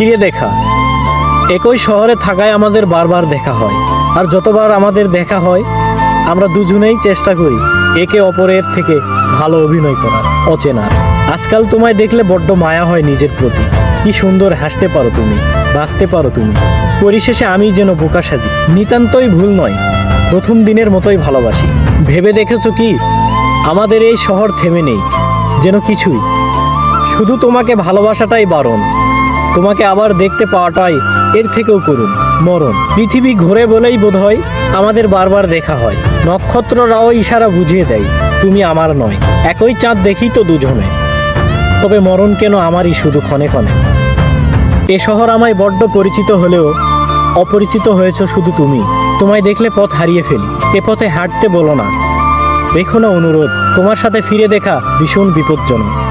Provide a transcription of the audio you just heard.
ফিরে দেখা। একই শহরে থাকায় আমাদের বারবার দেখা হয়। আর যতবার আমাদের দেখা হয়, আমরা দুজনেই চেষ্টা করি একে অপরের থেকে ভালো অভিনয় করার, অচেনা। আজকাল তোমায় দেখলে বড্ড মায়া হয় নিজের প্রতি। কি সুন্দর হাসতে পারো তুমি, বাঁচতে পারো তুমি। পরিশেষে আমি যেন বোকা সাজি। নিতান্তই ভুল নয়, প্রথম দিনের মতোই ভালোবাসি। ভেবে দেখেছ কি? আমাদের এই শহর থেমে নেই, যেন কিছুই। শুধু তোমাকে ভালোবাসাটাই বারণ। তোমাকে আবার দেখতে পাওয়াটাই এর থেকেও করুন মরণ। পৃথিবী ঘোরে বলেই বোধহয় আমাদের বারবার দেখা হয়। নক্ষত্ররাও ইশারা বুঝিয়ে দেয়, তুমি আমার নয়। একই চাঁদ দেখি তো দুজনে। তবে মরণ কেন আমারই শুধু ক্ষণে ক্ষণে? এ শহর আমায় বড্ড পরিচিত হলেও অপরিচিত হয়েছ শুধু তুমি। তোমায় দেখলে পথ হারিয়ে ফেলি। এ পথে হাঁটতে বলো না। রেখো না অনুরোধ, তোমার সাথে ফিরে দেখা ভীষণ বিপজ্জনক।